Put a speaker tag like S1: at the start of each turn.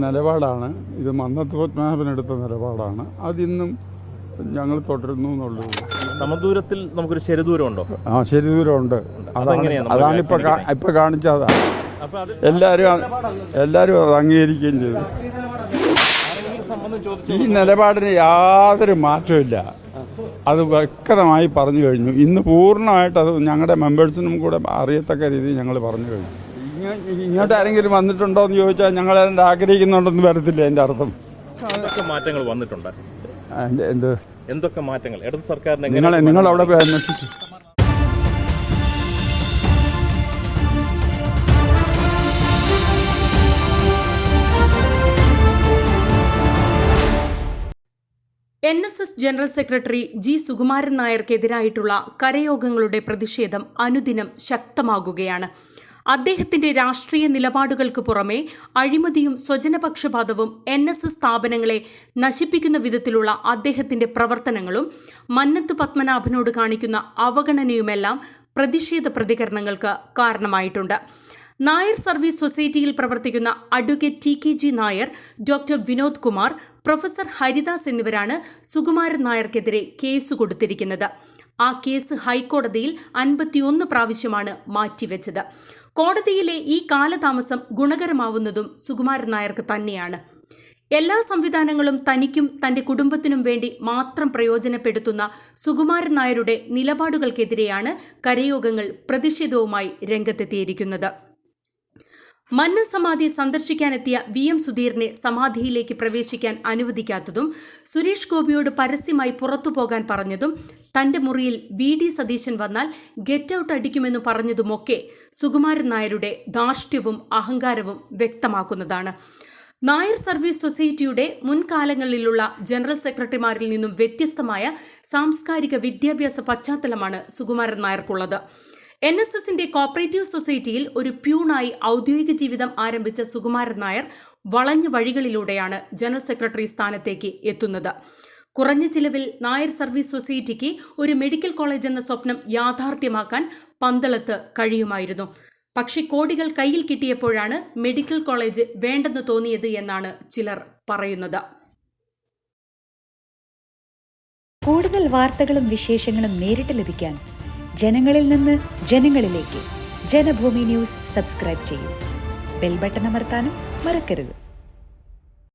S1: നിലപാടാണ്. ഇത് മന്നത്ത് പത്മനാഭൻ എടുത്ത നിലപാടാണ്. അതിന്നും ഞങ്ങൾ തുടരുന്നു എന്നുള്ളത്
S2: സമദൂരത്തിൽ നമുക്കൊരു ശരിദൂരം ഉണ്ടോ
S1: ആ ശരിദൂരം ഉണ്ട് അതാണ് ഇപ്പൊ ഇപ്പൊ കാണിച്ചതാ.
S2: അപ്പൊ അത്
S1: എല്ലാരും എല്ലാരും അത് അംഗീകരിക്കുകയും ചെയ്തു. ഈ നിലപാടിന് യാതൊരു മാറ്റമില്ല അത് വ്യക്തമായി പറഞ്ഞു കഴിഞ്ഞു. ഇന്ന് പൂർണമായിട്ട് അത് ഞങ്ങളുടെ മെമ്പേഴ്സിനും കൂടെ അറിയത്തക്ക രീതിയിൽ ഞങ്ങൾ പറഞ്ഞു കഴിഞ്ഞു. ഇങ്ങോട്ട് ആരെങ്കിലും വന്നിട്ടുണ്ടോ എന്ന് ചോദിച്ചാൽ ഞങ്ങൾ അതിന്റെ ആഗ്രഹിക്കുന്നുണ്ടെന്ന് വരത്തില്ല എന്റെ അർത്ഥം?
S2: എന്തൊക്കെ മാറ്റങ്ങൾ വന്നിട്ടുണ്ട്?
S1: എന്ത്-
S2: എന്തൊക്കെ മാറ്റങ്ങൾ? ഇടത് സർക്കാരിനെ
S1: നിങ്ങൾ
S2: എങ്ങനെ
S1: നിങ്ങൾ അവിടെ
S3: N S S general secretary G Sukumaran നായർക്കെതിരായിട്ടുള്ള കരയോഗങ്ങളുടെ പ്രതിഷേധം അനുദിനം ശക്തമാകുകയാണ്. അദ്ദേഹത്തിന്റെ രാഷ്ട്രീയ നിലപാടുകൾക്ക് പുറമെ അഴിമതിയും സ്വജനപക്ഷപാതവും എൻ എസ് എസ് സ്ഥാപനങ്ങളെ നശിപ്പിക്കുന്ന വിധത്തിലുള്ള അദ്ദേഹത്തിന്റെ പ്രവർത്തനങ്ങളും മന്നത്ത് പത്മനാഭനോട് കാണിക്കുന്ന അവഗണനയുമെല്ലാം പ്രതിഷേധ പ്രതികരണങ്ങൾക്ക് കാരണമായിട്ടുണ്ട്. നായർ സർവീസ് സൊസൈറ്റിയിൽ പ്രവർത്തിക്കുന്ന advocate T K G Nair doctor Vinod Kumar professor Haridas എന്നിവരാണ് സുകുമാരൻ നായർക്കെതിരെ കേസ് കൊടുത്തിരിക്കുന്നത്. ആ കേസ് ഹൈക്കോടതിയിൽ അൻപത്തിയൊന്ന് പ്രാവശ്യമാണ് മാറ്റിവെച്ചത്. കോടതിയിലെ ഈ കാലതാമസം ഗുണകരമാവുന്നതും സുകുമാരൻ നായർക്ക് തന്നെയാണ്. എല്ലാ സംവിധാനങ്ങളും തനിക്കും തന്റെ കുടുംബത്തിനും വേണ്ടി മാത്രം പ്രയോജനപ്പെടുത്തുന്ന സുകുമാരൻ നായരുടെ നിലപാടുകൾക്കെതിരെയാണ് കരയോഗങ്ങൾ പ്രതിഷേധവുമായി രംഗത്തെത്തിയിരിക്കുന്നത്. മന്നൻ സമാധി സന്ദർശിക്കാനെത്തിയ വി എം സുധീറിനെ സമാധിയിലേക്ക് പ്രവേശിക്കാൻ അനുവദിക്കാത്തതും സുരേഷ് ഗോപിയോട് പരസ്യമായി പുറത്തു പോകാൻ പറഞ്ഞതും തന്റെ മുറിയിൽ വി ഡി സതീശൻ വന്നാൽ ഗെറ്റ് ഔട്ട് അടിക്കുമെന്ന് പറഞ്ഞതുമൊക്കെ സുകുമാരൻ നായരുടെ ധാർഷ്ട്യവും അഹങ്കാരവും വ്യക്തമാക്കുന്നതാണ്. നായർ സർവീസ് സൊസൈറ്റിയുടെ മുൻകാലങ്ങളിലുള്ള ജനറൽ സെക്രട്ടറിമാരിൽ നിന്നും വ്യത്യസ്തമായ സാംസ്കാരിക വിദ്യാഭ്യാസ പശ്ചാത്തലമാണ് സുകുമാരൻ നായർക്കുള്ളത്. എൻ എസ് എസിന്റെ കോപ്പറേറ്റീവ് സൊസൈറ്റിയിൽ ഒരു പ്യൂണായി ഔദ്യോഗിക ജീവിതം ആരംഭിച്ച സുകുമാരൻ നായർ വളഞ്ഞ വഴികളിലൂടെയാണ് ജനറൽ സെക്രട്ടറി സ്ഥാനത്തേക്ക് എത്തുന്നത്. കുറഞ്ഞ ചിലവിൽ നായർ സർവീസ് സൊസൈറ്റിക്ക് ഒരു മെഡിക്കൽ കോളേജ് എന്ന സ്വപ്നം യാഥാർത്ഥ്യമാക്കാൻ പന്തളത്ത് കഴിയുമായിരുന്നു. പക്ഷേ കോടികൾ കയ്യിൽ കിട്ടിയപ്പോഴാണ് മെഡിക്കൽ കോളേജ് വേണ്ടെന്ന് തോന്നിയത് എന്നാണ് ചിലർ പറയുന്നത്.
S4: കൂടുതൽ വാർത്തകളും വിശേഷങ്ങളും നേരിട്ട് ലഭിക്കാൻ ജനങ്ങളിൽ നിന്ന് ജനങ്ങളിലേക്ക്. ജനഭൂമി ന്യൂസ് സബ്സ്ക്രൈബ് ചെയ്യൂ. ബെൽ ബട്ടൺ അമർത്താനും മറക്കരുത്.